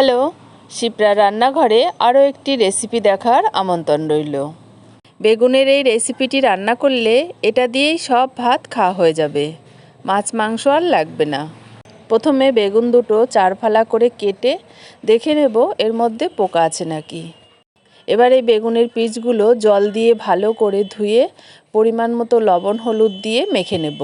Hello, Shipra রান্নাঘরে আরও একটি রেসিপি দেখার আমন্ত্রণ রইল। বেগুনের এই রেসিপিটি রান্না করলে এটা দিয়েই সব ভাত খাওয়া হয়ে যাবে। মাছ, মাংস আর লাগবে না। প্রথমে বেগুন দুটো চার ফালা করে কেটে দেখে নেব এর মধ্যে পোকা আছে নাকি। এবার এই বেগুনের পিসগুলো জল দিয়ে ভালো করে ধুয়ে পরিমাণ মতো লবণ, হলুদ দিয়ে মেখে নেব।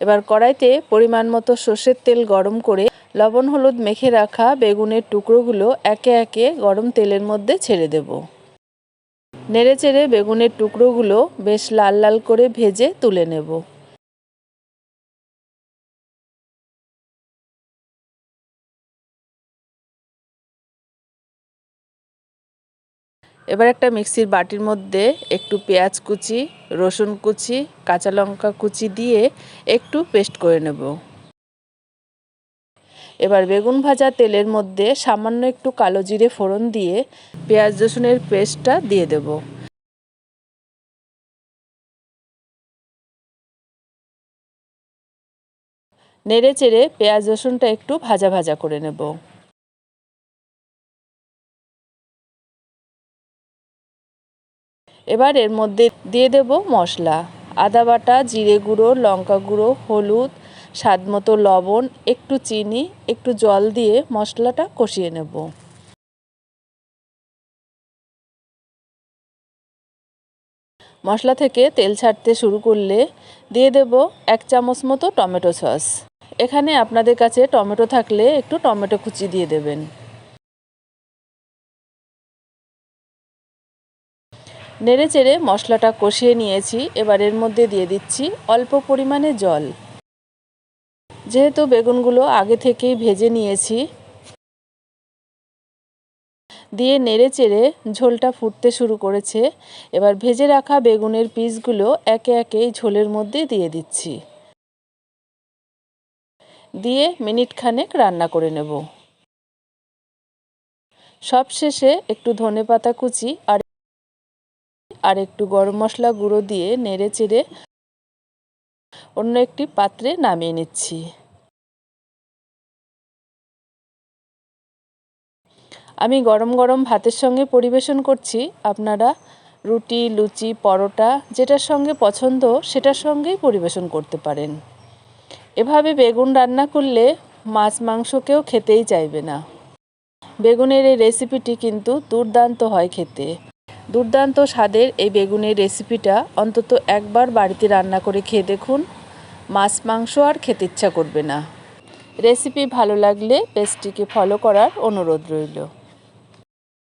এবার কড়াইতে পরিমাণ মতো সর্ষের তেল গরম করে লবণ, হলুদ মেখে রাখা বেগুনের টুকরোগুলো একে একে গরম তেলের মধ্যে ছেড়ে দেব। নেড়ে চেড়ে বেগুনের টুকরোগুলো বেশ লাল লাল করে ভেজে তুলে নেব। এবার একটা মিক্সির বাটির মধ্যে একটু পেঁয়াজ কুচি, রসুন কুচি, কাঁচা লঙ্কা কুচি দিয়ে একটু পেস্ট করে নেব। এবার বেগুন ভাজা তেলের মধ্যে সামান্য একটু কালো জিরে ফোড়ন দিয়ে পেঁয়াজ রসুনের পেস্টটা দিয়ে দেব। নেড়ে চেড়ে পেঁয়াজ রসুনটা একটু ভাজা ভাজা করে নেব। এবার এর মধ্যে দিয়ে দেব মশলা। আদা বাটা, জিরে গুঁড়ো, লঙ্কা গুঁড়ো, হলুদ, স্বাদ মতো লবণ, একটু চিনি, একটু জল দিয়ে মশলাটা কষিয়ে নেব। মশলা থেকে তেল ছাড়তে শুরু করলে দিয়ে দেব এক চামচ মতো টমেটো সস। এখানে আপনাদের কাছে টমেটো থাকলে একটু টমেটো কুচি দিয়ে দেবেন। নেড়ে চেড়ে মশলাটা কষিয়ে নিয়েছি, এবার এর মধ্যে দিয়ে দিচ্ছি অল্প পরিমাণে জল। যেহেতু বেগুনগুলো আগে থেকেই ভেজে নিয়েছি, দিয়ে নেড়ে চেড়ে ঝোলটা ফুটতে শুরু করেছে, এবার ভেজে রাখা বেগুনের পিসগুলো একে একে ঝোলের মধ্যে দিয়ে দিচ্ছি। দিয়ে মিনিট খানেক রান্না করে নেব। সবশেষে একটু ধনে পাতা কুচি আর আর একটু গরম মশলা গুঁড়ো দিয়ে নেড়ে চেড়ে অন্য একটি পাত্রে নামিয়ে নিচ্ছি। আমি গরম গরম ভাতের সঙ্গে পরিবেশন করছি। আপনারা রুটি, লুচি, পরোটা যেটার সঙ্গে পছন্দ সেটার সঙ্গেই পরিবেশন করতে পারেন। এভাবে বেগুন রান্না করলে মাছ মাংসকেও খেতেই চাইবে না। বেগুনের এই রেসিপিটি কিন্তু দুর্দান্ত হয় খেতে। দুর্দান্ত স্বাদের এই বেগুনের রেসিপিটা অন্তত একবার বাড়িতে রান্না করে খেয়ে দেখুন। মাছ, মাংস আর খেতে ইচ্ছা করবে না। রেসিপি ভালো লাগলে পেজটিকে ফলো করার অনুরোধ রইল।